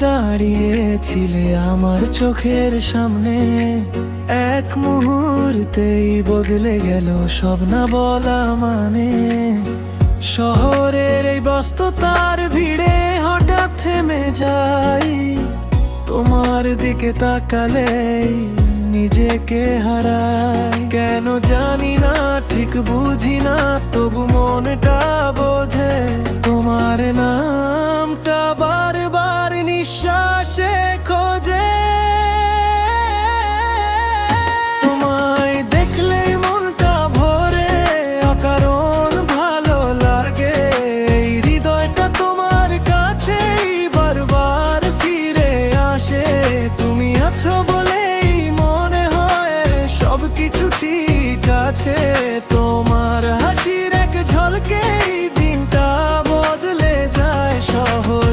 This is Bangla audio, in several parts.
দাঁড়িয়েছিলে আমার চোখের সামনে। এক মুহূর্তেই বদলে গেল সব না বলা মানে। শহরের এই ব্যস্ততার ভিড়ে হঠাৎ থেমে যাই। তোমার দিকে তাকালে নিজেকে হারাই। কেন জানি না, ঠিক বুঝি না, তবু মনটা ঠিক আছে তোমার হাসির এক ঝলকেই দিনটা বদলে যায় সহজে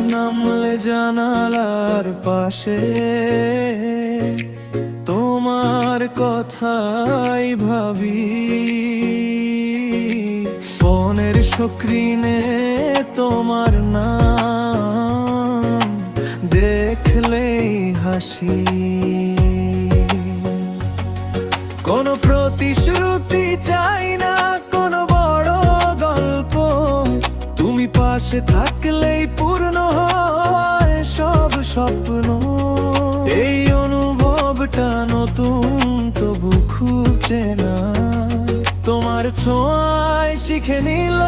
নামলে জানালার পাশে। তোমার কথাই ভাবি। ফোনের স্ক্রিনে তোমার নাম দেখলেই হাসি। কোনো প্রতিশ্রুতি চাই না, কোনো বড় গল্প। তুমি পাশে থাকলেই নতুন, তবু খুব চেনা। তোমার ছোঁয়ায় শিখে নিল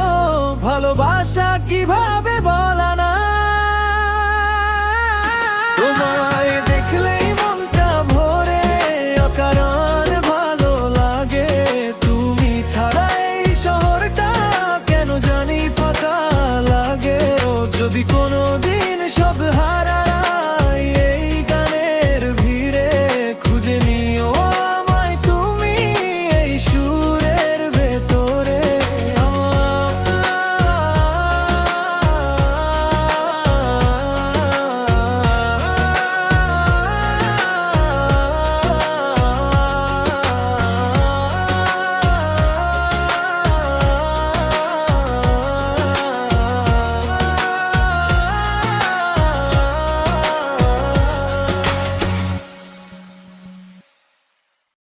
ভালোবাসা কীভাবে বলা না। তোমায় দেখলেই মনটা অকারণ ভালো লাগে। তুমি কেন জানি লাগে। যদি সব হারায়